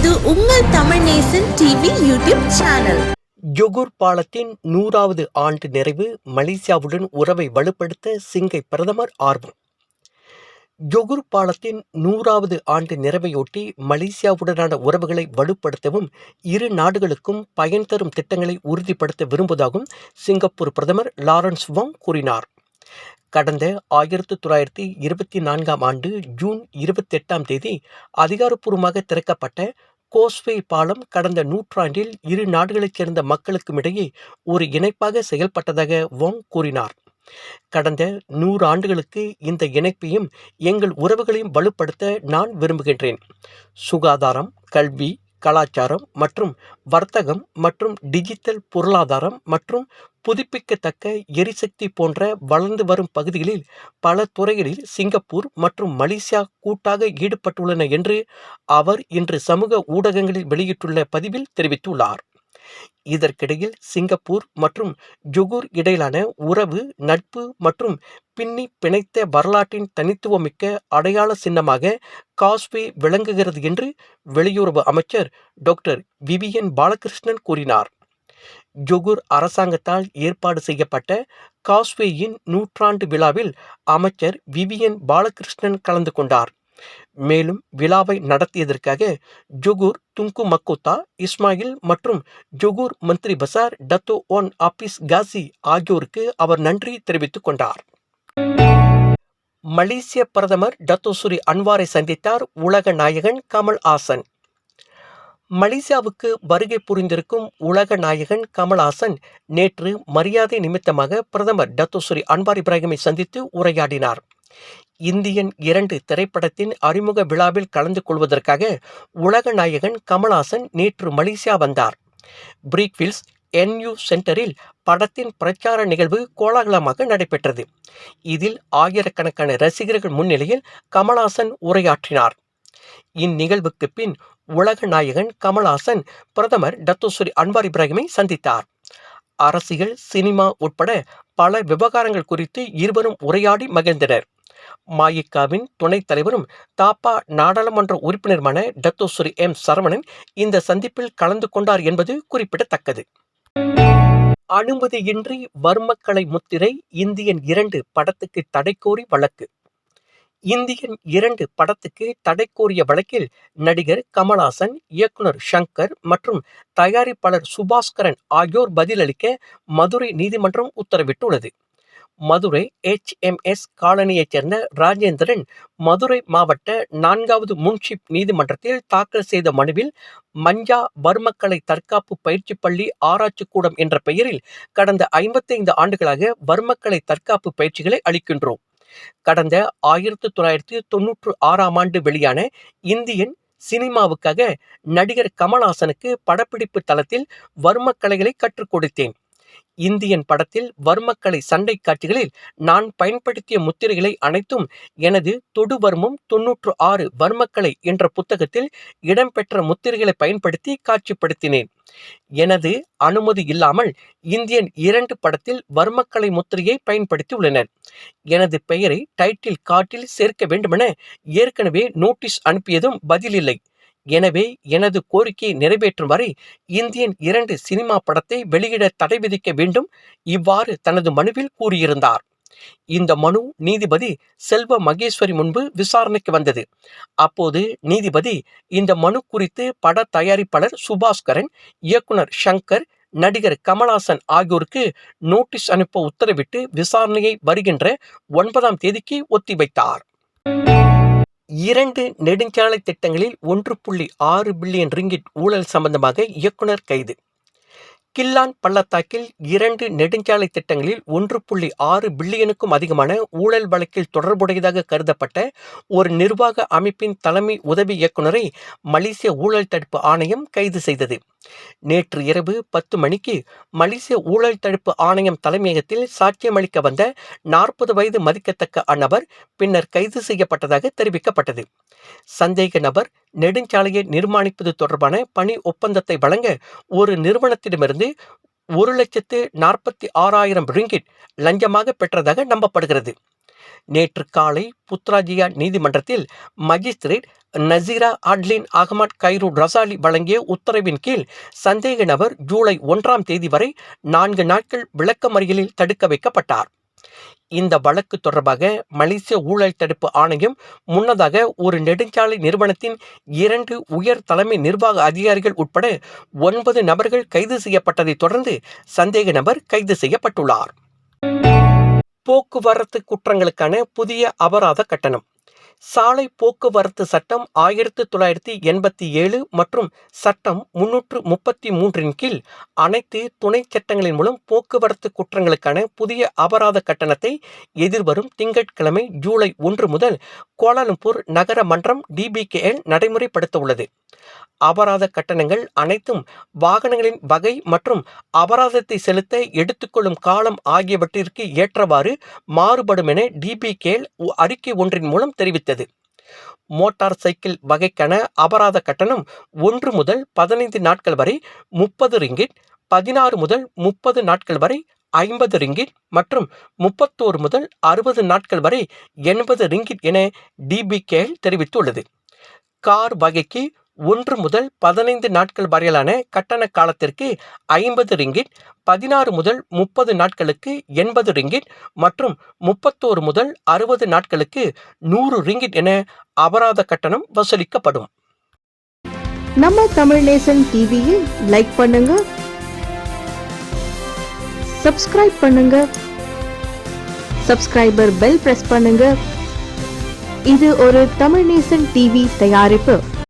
இது உங்கள் Tamil Nesan TV YouTube channel. Johor பாலத்தின் நூறாவது ஆண்டு நிறைவு மலேசியாவுடன் உறவை வலுப்படுத்த சிங்கை பிரதமர் ஆர்வம். ஜொகுர் பாலத்தின் நூறாவது ஆண்டு நிறைவையொட்டி மலேசியாவுடனான உறவுகளை வலுப்படுத்தவும் இரு நாடுகளுக்கும் பயன் தரும் திட்டங்களை உறுதிப்படுத்த விரும்புவதாகவும் சிங்கப்பூர் பிரதமர் லாரன்ஸ் வாங் கூறினார். கடந்த ஆயிரத்து தொள்ளாயிரத்தி இருபத்தி நான்காம் ஆண்டு ஜூன் இருபத்தெட்டாம் தேதி அதிகாரப்பூர்வமாக திறக்கப்பட்ட கோஸ்வே பாலம் கடந்த நூற்றாண்டில் இரு நாடுகளைச் சேர்ந்த மக்களுக்கும் இடையே ஒரு இணைப்பாக செயல்பட்டதாக வாங் கூறினார். கடந்த நூறு ஆண்டுகளுக்கு இந்த இணைப்பையும் எங்கள் உறவுகளையும் வலுப்படுத்த நான் விரும்புகின்றேன். சுகாதாரம் கல்வி கலாச்சாரம் மற்றும் வர்த்தகம் மற்றும் டிஜிட்டல் பொருளாதாரம் மற்றும் புதுப்பிக்கத்தக்க எரிசக்தி போன்ற வளர்ந்து வரும் பகுதிகளில் பல துறைகளில் சிங்கப்பூர் மற்றும் மலேசியா கூட்டாக ஈடுபட்டுள்ளன என்று அவர் இன்று சமூக ஊடகங்களில் வெளியிட்டுள்ள பதிவில் தெரிவித்துள்ளார். இதற்கிடையில் சிங்கப்பூர் மற்றும் ஜொகூர் இடையிலான உறவு நட்பு மற்றும் பின்னி பிணைத்த வரலாற்றின் தனித்துவமிக்க அடையாள சின்னமாக காஸ்வே விளங்குகிறது என்று வெளியுறவு அமைச்சர் டாக்டர் விவியன் பாலகிருஷ்ணன் கூறினார். ஜொகூர் அரசாங்கத்தால் ஏற்பாடு செய்யப்பட்ட காஸ்வேயின் நூற்றாண்டு விழாவில் அமைச்சர் விவியன் பாலகிருஷ்ணன் கலந்து கொண்டார். மேலும் விழாவை நடத்தியதற்காக ஜொகூர் துங்கு மக்கோத்தா இஸ்மாயில் மற்றும் Johor Menteri Besar Dato Onn Hafiz Ghazi ஆகியோருக்கு அவர் நன்றி தெரிவித்துக் கொண்டார். மலேசிய பிரதமர் டத்தோசுரி அன்வாரை சந்தித்தார் உலக நாயகன் கமல் ஹாசன். மலேசியாவுக்கு வருகை புரிந்திருக்கும் உலக நாயகன் கமல்ஹாசன் நேற்று மரியாதை நிமித்தமாக பிரதமர் டத்தோசுரி அன்வார் இப்ராஹிமை சந்தித்து உரையாடினார். இந்தியன் இரண்டு திரைப்படத்தின் அறிமுக விழாவில் கலந்து கொள்வதற்காக உலக நாயகன் கமல்ஹாசன் நேற்று மலேசியா வந்தார். பிரீக்வில்ஸ் என்யூ சென்டரில் படத்தின் பிரச்சார நிகழ்வு கோலாகலமாக நடைபெற்றது. இதில் ஆயிரக்கணக்கான ரசிகர்கள் முன்னிலையில் கமல்ஹாசன் உரையாற்றினார். இந்நிகழ்வுக்கு பின் உலக நாயகன் கமல்ஹாசன் பிரதமர் டத்தோஸ்வரி அன்வார் இப்ராஹிமை சந்தித்தார். அரசியல் சினிமா உட்பட பல விவகாரங்கள் குறித்து இருவரும் உரையாடி மகிழ்ந்தனர். மாயிக்காவின் துணைத் தலைவரும் தாப்பா நாடாளுமன்ற உறுப்பினருமான டத்தோஸ்ரீ எம் சரவணன் இந்த சந்திப்பில் கலந்து கொண்டார் என்பது குறிப்பிடத்தக்கது. அனுமதியின்றி வர்மக்கலை முத்திரை இந்தியன் இரண்டு படத்துக்கு தடை கோரி வழக்கு. இந்தியன் இரண்டு படத்துக்கு தடை கோரிய வழக்கில் நடிகர் கமல்ஹாசன் இயக்குனர் ஷங்கர் மற்றும் தயாரிப்பாளர் சுபாஸ்கரன் ஆகியோர் பதிலளிக்க மதுரை நீதிமன்றம் உத்தரவிட்டுள்ளது. மதுரை எச்எம்எஸ் காலனியைச் சேர்ந்த ராஜேந்திரன் மதுரை மாவட்ட நான்காவது முன்ஷிப் நீதிமன்றத்தில் தாக்கல் செய்த மனுவில் மஞ்சா வர்மக்கலை தற்காப்பு பயிற்சி பள்ளி ஆராய்ச்சி கூடம் என்ற பெயரில் கடந்த ஐம்பத்தைந்து ஆண்டுகளாக வர்மக்கலை தற்காப்பு பயிற்சிகளை அளிக்கின்றோம். கடந்த ஆயிரத்தி தொள்ளாயிரத்தி தொன்னூற்று ஆறாம் ஆண்டு வெளியான இந்தியன் சினிமாவுக்காக நடிகர் கமல்ஹாசனுக்கு படப்பிடிப்பு தளத்தில் வர்மக்கலைகளை கற்றுக் கொடுத்தேன். இந்தியன் படத்தில் வர்மக்கலை சண்டை காட்சிகளில் நான் பயன்படுத்திய முத்திரைகளை அனைத்தும் எனது தொடுவர்மம் தொன்னூற்று ஆறு வர்மக்கலை என்ற புத்தகத்தில் இடம்பெற்ற முத்திரைகளை பயன்படுத்தி காட்சிப்படுத்தினேன். எனது அனுமதி இல்லாமல் இந்தியன் இரண்டு படத்தில் வர்மக்கலை முத்திரையை பயன்படுத்தி உள்ளனர் எனது பெயரை டைட்டில் கார்டில் சேர்க்க வேண்டுமென ஏற்கனவே நோட்டீஸ் அனுப்பியதும் பதிலில்லை. எனவே எனது கோரிக்கையை நிறைவேற்றும் வரை இந்தியன் இரண்டு சினிமா படத்தை வெளியிட தடை விதிக்க வேண்டும் இவ்வாறு தனது மனுவில் கூறியிருந்தார். இந்த மனு நீதிபதி செல்வ மகேஸ்வரி முன்பு விசாரணைக்கு வந்தது. அப்போது நீதிபதி இந்த மனு குறித்து பட தயாரிப்பாளர் சுபாஸ்கரன் இயக்குனர் ஷங்கர் நடிகர் கமலாசன் ஆகியோருக்கு நோட்டீஸ் அனுப்ப உத்தரவிட்டு விசாரணையை வருகின்ற ஒன்பதாம் தேதிக்கு ஒத்திவைத்தார். இரண்டு நெடுஞ்சாலை திட்டங்களில் ஒன்று புள்ளி ஆறு பில்லியன் ரிங்கிட் ஊழல் சம்பந்தமாக இயக்குனர் கைது. கில்லான் பள்ளத்தாக்கில் இரண்டு நெடுஞ்சாலை திட்டங்களில் ஒன்று புள்ளி ஆறு பில்லியனுக்கும் அதிகமான ஊழல் வழக்கில் தொடர்புடையதாக கருதப்பட்ட ஒரு நிர்வாக அமைப்பின் தலைமை உதவி இயக்குநரை மலேசிய ஊழல் தடுப்பு ஆணையம் கைது செய்தது. நேற்று இரவு பத்து மணிக்கு மலேசிய ஊழல் தடுப்பு ஆணையம் தலைமையகத்தில் சாட்சியமளிக்க வந்த நாற்பது வயது மதிக்கத்தக்க அந்நபர் பின்னர் கைது செய்யப்பட்டதாக தெரிவிக்கப்பட்டது. சந்தேக நபர் நெடுஞ்சாலையை நிர்மாணிப்பது தொடர்பான பணி ஒப்பந்தத்தை வழங்க ஒரு நிறுவனத்திடமிருந்து ஒரு லட்சத்து நாற்பத்தி ஆறாயிரம் ரிங்கிட் லஞ்சமாக பெற்றதாக நம்பப்படுகிறது. நேற்று காலை புத்ராஜியா நீதிமன்றத்தில் magistrate Nazira Adlin Ahmad Khairu Razali வழங்கிய உத்தரவின் கீழ் சந்தேக நபர் ஜூலை ஒன்றாம் தேதி வரை நான்கு நாட்கள் விளக்கமறியலில் தடுக்க வைக்கப்பட்டார். இந்த வழக்கு தொடர்பாக மலேசிய ஊழல் தடுப்பு ஆணையம் முன்னதாக ஒரு நெடுஞ்சாலை நிறுவனத்தின் இரண்டு உயர் தலைமை நிர்வாக அதிகாரிகள் உட்பட ஒன்பது நபர்கள் கைது செய்யப்பட்டதைத் தொடர்ந்து சந்தேக நபர் கைது செய்யப்பட்டுள்ளார். போக்குவரத்து குற்றங்களுக்கான புதிய அபராத கட்டணம். சாலை போக்குவரத்து சட்டம் ஆயிரத்து தொள்ளாயிரத்தி எண்பத்தி ஏழு மற்றும் சட்டம் முன்னூற்று முப்பத்தி மூன்றின் கீழ் அனைத்து துணை சட்டங்களின் மூலம் போக்குவரத்து குற்றங்களுக்கான புதிய அபராத கட்டணத்தை எதிர்வரும் திங்கட்கிழமை ஜூலை ஒன்று முதல் கோலாலம்பூர் நகர மன்றம் டிபிகேஎல் நடைமுறைப்படுத்த உள்ளது அபராத கட்டணங்கள் அனைத்தும் வாகனங்களின் வகை மற்றும் அபராதத்தை செலுத்த எடுத்துக்கொள்ளும் காலம் ஆகியவற்றிற்கு ஏற்றவாறு மாறுபடும் என டிபிகேஎல் அறிக்கை ஒன்றின் மூலம் தெரிவித்தது. மோட்டார் சைக்கிள் வகைக்கான அபராத கட்டணம் ஒன்று முதல் பதினைந்து நாட்கள் வரை முப்பது ரிங்கிட் பதினாறு முதல் முப்பது நாட்கள் வரை ஐம்பது ரிங்கிட் மற்றும் முப்பத்தோரு முதல் அறுபது நாட்கள் வரை எண்பது ரிங்கிட் என டிபிகேஎல் தெரிவித்துள்ளது. கார் வகைக்கு ஒன்று முதல் பதினைந்து நாட்கள் வரையிலான கட்டண காலத்திற்கு ஐம்பது ரிங்கிட் பதினாறு முதல் முப்பது நாட்களுக்கு எண்பது ரிங்கிட் மற்றும் முப்பத்தோரு முதல் அறுபது நாட்களுக்கு நூறு ரிங்கிட் என அபராத கட்டணம் வசூலிக்கப்படும். நம்ம தமிழ் நேசன் டிவியை லைக் பண்ணுங்க சப்ஸ்கிரைப் பண்ணுங்க சப்ஸ்கிரைபர் பெல் பிரஸ் பண்ணுங்க. இது ஒரு தமிழ் நேசன் டிவி தயாரிப்பு.